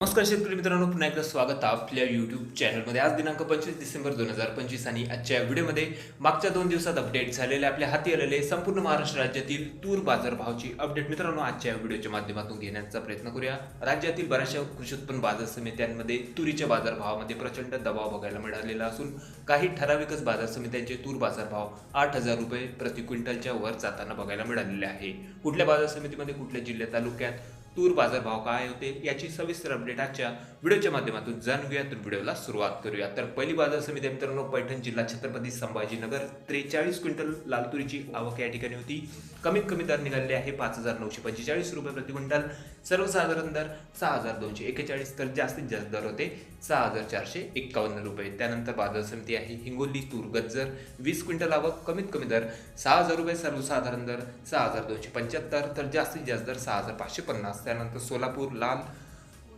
नमस्कार शेतकरी मित्रांनो पुन्हा एकदा स्वागत आपल्या युट्यूब चॅनलमध्ये आज दिनांक पंचवीस डिसेंबर दोन हजार पंचवीस आणि आजच्या व्हिडिओमध्ये मागच्या दोन दिवसात अपडेट झालेले आपल्या हाती आलेले संपूर्ण महाराष्ट्र राज्यातील तूर बाजारभावाची अपडेट मित्रांनो आजच्या व्हिडिओच्या माध्यमातून घेण्याचा प्रयत्न करूया. राज्यातील बऱ्याचशा कृषी उत्पन्न बाजार समित्यांमध्ये तुरीच्या बाजारभावामध्ये प्रचंड दबाव बघायला मिळालेला असून काही ठराविकच बाजार समित्यांचे तूर बाजारभाव आठ हजार रुपये प्रति क्विंटलच्या वर जाताना बघायला मिळालेले आहे. कुठल्या बाजार समितीमध्ये कुठल्या जिल्ह्या तालुक्यात तूर बाजारभाव काय होते याची सविस्तर अपडेट आजच्या व्हिडिओच्या माध्यमातून जाणूया. तर व्हिडिओला सुरुवात करूया. तर पहिली बाजार समिती मित्रांनो पैठण जिल्हा छत्रपती संभाजीनगर. त्रेचाळीस क्विंटल लाल तुरीची आवक या ठिकाणी होती. कमीत कमी दर निघाले आहे पाच हजार नऊशे पंचेचाळीस रुपये प्रति क्विंटल. सर्वसाधारण दर सहा हजार दोनशे एकेचाळीस तर जास्तीत जास्त दर होते सहा हजार चारशे एक्कावन्न रुपये. त्यानंतर बाजार समिती आहे. हिंगोली तूर गज्जर वीस क्विंटल आवक कमीत कमी दर सहा हजार रुपये सर्वसाधारण दर सहा हजार दोनशे पंच्याहत्तर तर जास्तीत जास्त दर सहा हजार पाचशे पन्नास. त्यानंतर सोलापूर लाल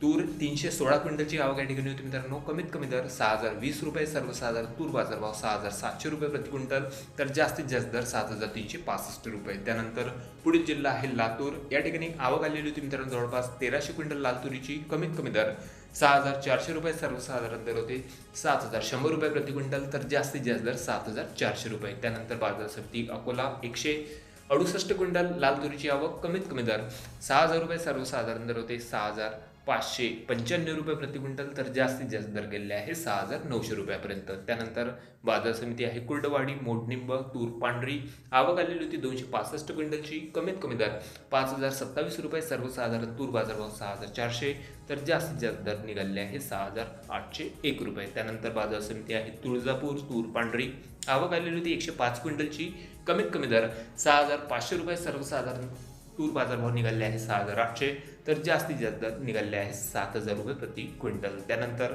तूर तीनशे सोळा क्विंटलची आवक या ठिकाणी होती मित्रांनो. कमीत कमी दर सहा हजार वीस रुपये सर्वसाधारण तूर बाजार भाव सहा हजार सातशे रुपये प्रति क्विंटल तर जास्तीत जास्त दर सात हजार तीनशे पासष्ट रुपये. त्यानंतर पुढील जिल्हा आहे लातूर. या ठिकाणी आवक आलेली होती मित्रांनो जवळपास तेराशे क्विंटल लाल तुरीची कमीत कमी दर सहा हजार चारशे रुपये सर्वसाधारण दर होते सात हजार शंभर रुपये प्रति क्विंटल तर जास्तीत जास्त दर सात हजार चारशे रुपये. त्यानंतर बाजार समिती अकोला एकशे अडुसष्ट क्विंटल लाल तुरीची आवक कमीत कमी दर सहा हजार रुपये सर्वसाधारण दर होते सहा हजार पाचशे पंच्याण्णव रुपये प्रति क्विंटल तर जास्तीत जास्त दर गेलेले आहे सहा हजार नऊशे रुपयापर्यंत. त्यानंतर बाजार समिती आहे कुर्डवाडी मोडनिंब तूर पांढरी. आवक आलेली होती दोनशे पासष्ट क्विंटलची. कमीत कमी दर पाच हजार सत्तावीस रुपये सर्वसाधारण तूर बाजारभाव सहा हजार चारशे. तर जास्तीत जास्त दर निघालेले आहे सहा हजार आठशे एक रुपये. त्यानंतर बाजार समिती आहे तुळजापूर तूर पांढरी. आवक आलेली होती एकशे पाच क्विंटलची. कमीत कमी दर सहा हजार पाचशे रुपये सर्वसाधारण तूर बाजारभाव निघाले आहे सहा हजार आठशे तर जास्तीत जास्त निघाले आहे सात हजार रुपये प्रति क्विंटल. त्यानंतर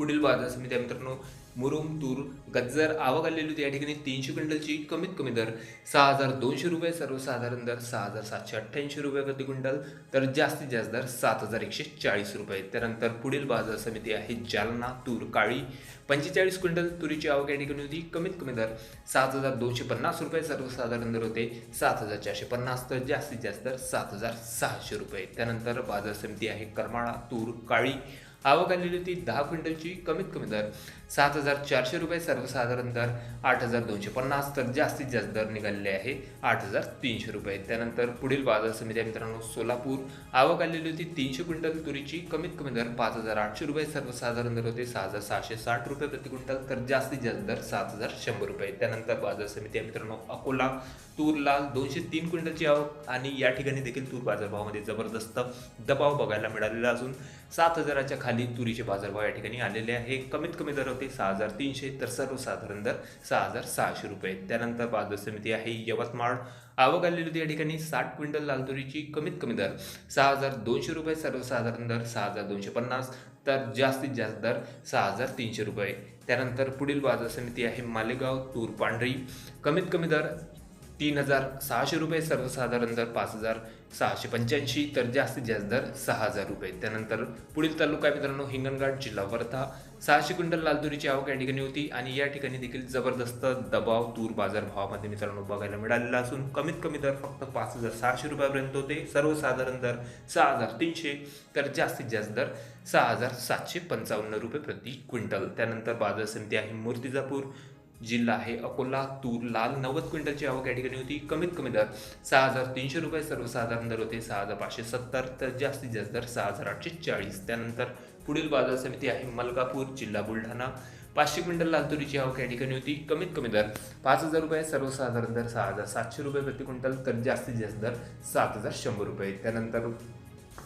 पुढील बाजार समिती मित्रांनो मुरुम तूर गज्जर आवक आलेली होती. या ठिकाणी तीनशे क्विंटलची कमीत कमी दर सहा हजार दोनशे रुपये सर्वसाधारण दर सहा हजार सातशे अठ्ठ्याऐंशी रुपये प्रति क्विंटल तर जास्तीत जास्त दर सात हजार एकशे चाळीस रुपये. त्यानंतर पुढील बाजार समिती आहे जालना तूर काळी. पंचेचाळीस क्विंटल तुरीची आवक या ठिकाणी होती. कमीत कमी दर सात हजार दोनशे पन्नास रुपये सर्वसाधारण दर होते सात हजार चारशे पन्नास तर जास्तीत जास्त दर सात हजार सहाशे रुपये. त्यानंतर बाजार समिती आहे करमाळा तूर काळी. आवक आलेली होती दहा क्विंटलची कमीत कमी दर. सात हजार चारशे रुपये सर्वसाधारण दर आठ हजार दोनशे पन्नास तर जास्तीत जास्त दर निघालेले आहे आठ हजार तीनशे रुपये. त्यानंतर पुढील बाजार समिती मित्रांनो सोलापूर. आवक आलेली होती तीनशे क्विंटल तुरीची कमीत कमी दर पाच हजार आठशे रुपये सर्वसाधारण दर होते सहा हजार सहाशे साठ रुपये प्रति क्विंटल तर जास्तीत जास्त दर सात हजार शंभर रुपये. त्यानंतर बाजार समिती मित्रांनो अकोला तूर लाल दोनशे तीन क्विंटलची आवक आणि या ठिकाणी देखील तूर बाजारभावामध्ये जबरदस्त दबाव बघायला मिळालेला असून सात हजाराच्या खाली तुरीचे बाजारभाव या ठिकाणी आलेले आहे. कमीत कमी दर होते सहा हजार तीनशे तर सर्वसाधारण दर सहा हजार सहाशे रुपये. त्यानंतर बाजार समिती आहे यवतमाळ. आवक आलेली होती या ठिकाणी साठ क्विंटल लाल तुरीची. कमीत कमी दर सहा हजार दोनशे रुपये सर्वसाधारण दर सहा हजार दोनशे पन्नास तर जास्तीत जास्त दर सहा हजार तीनशे रुपये. त्यानंतर पुढील बाजार समिती आहे मालेगाव तूर पांढरी. कमीत कमी दर तीन हजार सहाशे रुपये सर्वसाधारण दर पाच हजार सहाशे पंच्याऐंशी तर जास्तीत जास्त दर सहा हजार रुपये. त्यानंतर पुढील तालुका आहे मित्रांनो हिंगणघाट जिल्हा वर्धा. सहाशे क्विंटल लालदुरीची आवक या ठिकाणी होती आणि या ठिकाणी देखील जबरदस्त दबाव तूर बाजार भावामध्ये मित्रांनो बघायला मिळालेला असून कमीत कमी दर फक्त पाच हजार सहाशे रुपयापर्यंत होते. सर्वसाधारण दर सहा हजार तीनशे तर जास्तीत जास्त दर सहा हजार सातशे पंचावन्न रुपये प्रति क्विंटल. त्यानंतर बाजार समिती आहे मूर्तिजापूर. जिल्हा आहे अकोला तूर लाल नव्वद क्विंटलची आवक या ठिकाणी होती. कमीत कमी दर सहा हजार तीनशे रुपये सर्वसाधारण दर होते सहा हजार पाचशे सत्तर तर जास्तीत जास्त दर सहा हजार आठशे चाळीस. त्यानंतर पुढील बाजार समिती आहे मलकापूर जिल्हा बुलढाणा. पाचशे क्विंटल लाल तुरीची आवक या ठिकाणी होती. कमीत कमी दर पाच हजार रुपये सर्वसाधारण दर सहा हजार सातशे रुपये प्रति क्विंटल तर जास्तीत जास्त दर सात हजार शंभर रुपये. त्यानंतर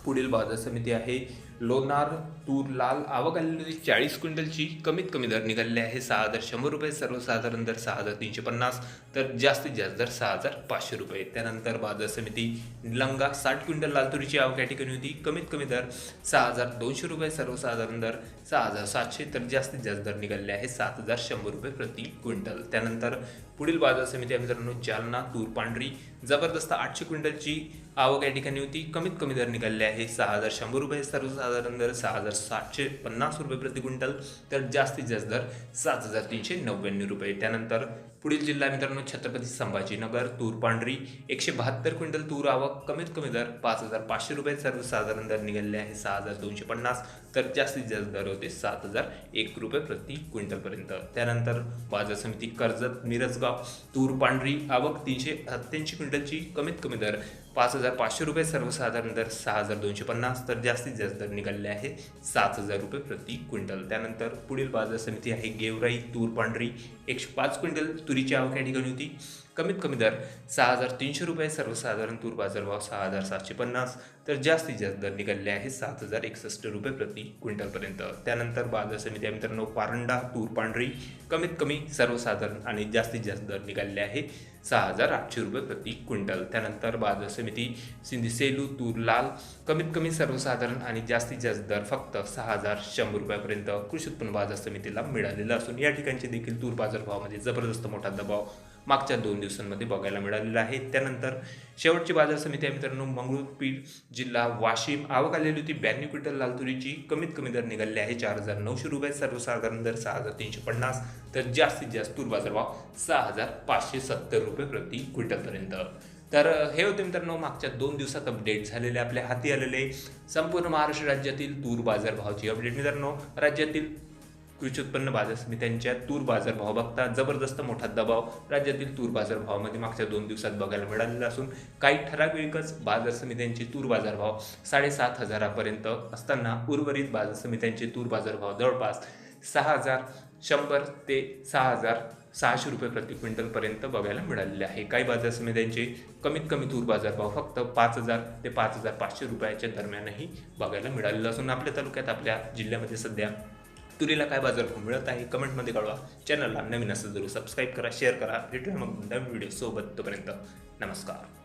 पुढील बाजार समिती आहे लोणार तूर लाल आवक आलेली चाळीस क्विंटलची कमीत कमी दर निघालेले आहे. सहा हजार शंभर रुपये सर्वसाधारण दर सहा हजार तीनशे पन्नास तर जास्तीत जास्त दर सहा हजार पाचशे रुपये. त्यानंतर बाजार समिती निलंगा साठ क्विंटल लाल तुरीची आवक या ठिकाणी होती. कमीत कमी दर सहा हजार दोनशे रुपये सर्वसाधारण दर सहा हजार सातशे तर जास्तीत जास्त दर निघालेले आहे सात हजार शंभर रुपये प्रति क्विंटल. त्यानंतर पुढील बाजार समिती आहे मित्रांनो जालना तूर पांढरी. जबरदस्त आठशे क्विंटलची आवक या ठिकाणी होती. कमीत कमी दर निघालेले आहे सहा हजार शंभर रुपये सर्वसाधारण दर सहा हजार सातशे पन्नास रुपये प्रति क्विंटल तर जास्तीत जास्त दर सात हजार तीनशे नव्याण्णव रुपये. त्यानंतर पुढील जिल्हा मित्रांनो छत्रपती संभाजीनगर तूर पांढरी एकशे बहात्तर क्विंटल तूर आवक कमीत कमी दर पाच हजार पाचशे रुपये सर्वसाधारण दर निघालेले आहे सहा हजार दोनशे पन्नास तर जास्तीत जास्त दर होते सात हजार एक रुपये प्रति क्विंटलपर्यंत त्यानंतर बाजार समिती कर्जत मिरजगाव तूर पांढरी आवक तीनशे सत्त्याऐंशी क्विंटलची कमीत कमी दर पाच हजार पाचशे रुपये सर्वसाधारण दर सहा हजार दोनशे पन्नास तर जास्तीत जास्त दर निघालेले आहे सात हजार रुपये प्रति क्विंटल. त्यानंतर पुढील बाजार समिती आहे गेवराई तूर पांढरी एकशे पाच क्विंटल तुरीची आवक या ठिकाणी होती. कमीत कमी दर सहा हजार तीनशे रुपये सर्वसाधारण तूर बाजारभाव सहा हजार सातशे पन्नास तर जास्तीत जास्त दर निघालेले आहे सात हजार एकसष्ट रुपये प्रति क्विंटलपर्यंत. त्यानंतर बाजार समिती मित्रांनो पारंडा तूर पांढरी कमीत कमी सर्वसाधारण आणि जास्तीत जास्त दर निघालेले आहे सहा हजार आठशे रुपये प्रति क्विंटल. त्यानंतर बाजार समिती सिंधी सेलू तूर लाल कमीत कमी सर्वसाधारण आणि जास्तीत जास्त दर फक्त सहा हजार शंभर रुपयापर्यंत कृषी उत्पन्न बाजार समितीला मिळालेला असून या ठिकाणचे देखील तूर बाजारभावामध्ये जबरदस्त मोठा दबाव मागच्या दोन दिवसांमध्ये बघायला मिळालेला आहे. त्यानंतर शेवटची बाजार समिती आहे मित्रांनो मंगळूरपीठ जिल्हा वाशिम. आवक आलेली होती ब्याण्णव क्विंटल लाल तुरीची. कमीत कमी दर निघालेली आहे चार हजार नऊशे रुपये. सर्वसाधारण दर सहा हजार तीनशे पन्नास. तर जास्तीत जास्त तूर बाजारभाव सहा हजार पाचशे सत्तर रुपये. प्रति क्विंटलपर्यंत तर हे होते मित्रांनो मागच्या दोन दिवसात अपडेट झालेले आपल्या हाती आलेले संपूर्ण महाराष्ट्र राज्यातील तूर बाजारभावाची अपडेट मित्रांनो राज्यातील कृषी उत्पन्न बाजार समित्यांच्या तूर बाजारभाव बघता जबरदस्त मोठा दबाव राज्यातील तूर बाजारभावामध्ये मागच्या दोन दिवसात बघायला मिळालेला असून काही ठराविकच बाजार समित्यांचे तूर बाजारभाव साडेसात हजारापर्यंत असताना उर्वरित बाजार समित्यांचे तूर बाजारभाव जवळपास सहा हजार शंभर ते सहा हजार सहाशे रुपये प्रति क्विंटलपर्यंत बघायला मिळालेले आहे. काही बाजार समित्यांचे कमीत कमी तूर बाजारभाव फक्त पाच हजार ते पाच हजार पाचशे रुपयाच्या दरम्यानही बघायला मिळालेलं असून आपल्या तालुक्यात आपल्या जिल्ह्यामध्ये सध्या तुरीला काय बाजारभाव मिळत आहे कमेंटमध्ये कळवा. चॅनलला नवीन असं जरूर सबस्क्राईब करा शेअर करा. भेटूया मग नवीन व्हिडिओसोबत तोपर्यंत नमस्कार.